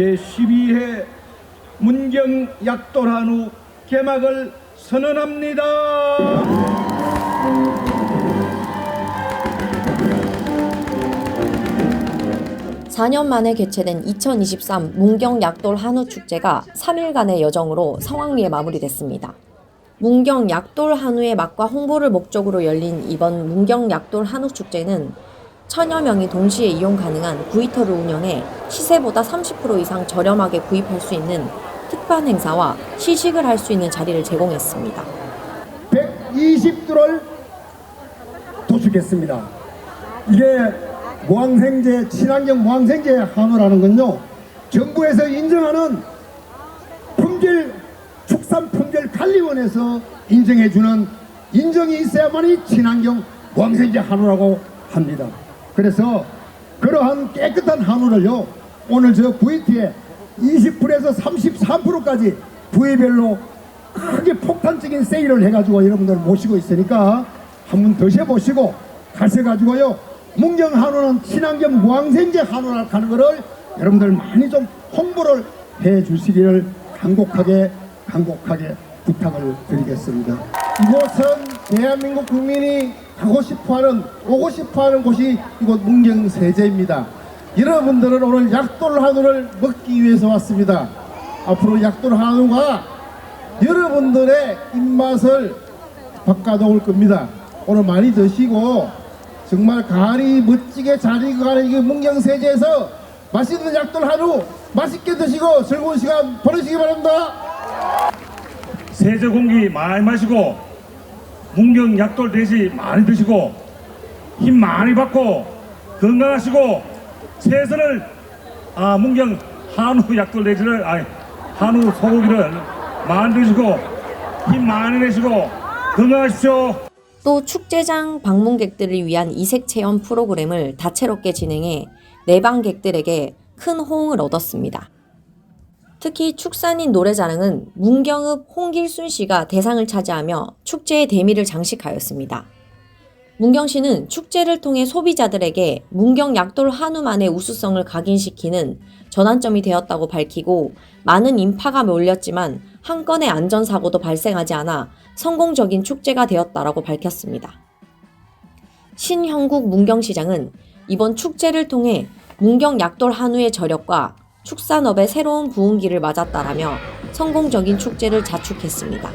제12회 문경 약돌한우 개막을 선언합니다. 4년 만에 개최된 2023 문경 약돌 한우 축제가 3일간의 여정으로 성황리에 마무리됐습니다. 문경 약돌 한우의 맛과 홍보를 목적으로 열린 이번 문경 약돌 한우 축제는 천여 명이 동시에 이용 가능한 구이터를 운영해 시세보다 30% 이상 저렴하게 구입할 수 있는 특판 행사와 시식을 할 수 있는 자리를 제공했습니다. 120도를 도축했습니다. 이게 무항생제 친환경 무항생제 한우라는 건요 정부에서 인정하는 품질 축산 품질 관리원에서 인정해주는 인정이 있어야만이 친환경 무항생제 한우라고 합니다. 그래서 그러한 깨끗한 한우를요 오늘 저 VT에 20%에서 33%까지 부위별로 크게 폭탄적인 세일을 해가지고 여러분들 모시고 있으니까 한번 드셔보시고 가셔가지고요 문경 한우는 친환경 무항생제 한우라 하는 거를 여러분들 많이 좀 홍보를 해 주시기를 간곡하게 간곡하게 부탁을 드리겠습니다. 이곳은 대한민국 국민이 가고 싶어하는 오고 싶어하는 곳이 이곳 문경 세제입니다 여러분들은 오늘 약돌 한우를 먹기 위해서 왔습니다 앞으로 약돌 한우가 여러분들의 입맛을 바꿔놓을 겁니다. 오늘 많이 드시고 정말 가을이 멋지게 잘 익어가는 이 문경세제에서 맛있는 약돌 한우 맛있게 드시고 즐거운 시간 보내시기 바랍니다. 세제 공기 많이 마시고 문경 약돌 돼지 많이 드시고 힘 많이 받고 건강하시고 최선을 아 문경 한우 약돌 돼지를 아니 한우 소고기를 많이 드시고 힘 많이 내시고 건강하십시오. 또 축제장 방문객들을 위한 이색 체험 프로그램을 다채롭게 진행해 내방객들에게 큰 호응을 얻었습니다. 특히 축산인 노래자랑은 문경읍 홍길순 씨가 대상을 차지하며 축제의 대미를 장식하였습니다. 문경시는 축제를 통해 소비자들에게 문경 약돌 한우만의 우수성을 각인시키는 전환점이 되었다고 밝히고 많은 인파가 몰렸지만 한 건의 안전사고도 발생하지 않아 성공적인 축제가 되었다라고 밝혔습니다. 신형국 문경시장은 이번 축제를 통해 문경 약돌 한우의 저력과 축산업의 새로운 부흥기를 맞았다라며 성공적인 축제를 자축했습니다.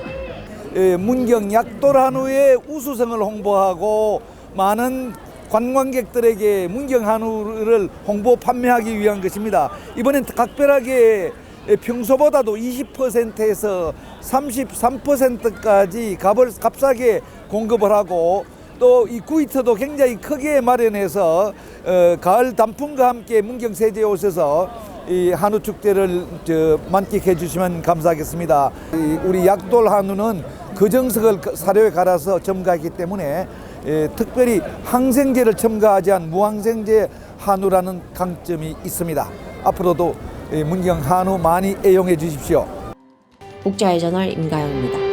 예, 문경 약돌 한우의 우수성을 홍보하고 많은 관광객들에게 문경 한우를 홍보 판매하기 위한 것입니다. 이번엔 각별하게 평소보다도 20%에서 33%까지 값을 값싸게 공급을 하고 또 이 구이터도 굉장히 크게 마련해서 어, 가을 단풍과 함께 문경 세제에 오셔서 이 한우 축제를 저, 만끽해 주시면 감사하겠습니다. 이 우리 약돌 한우는 그 정석을 그 사료에 갈아서 첨가했기 때문에 예, 특별히 항생제를 첨가하지 않은 무항생제 한우라는 강점이 있습니다. 앞으로도 이 문경 한우 많이 애용해 주십시오. 국제아이저널 임가영입니다.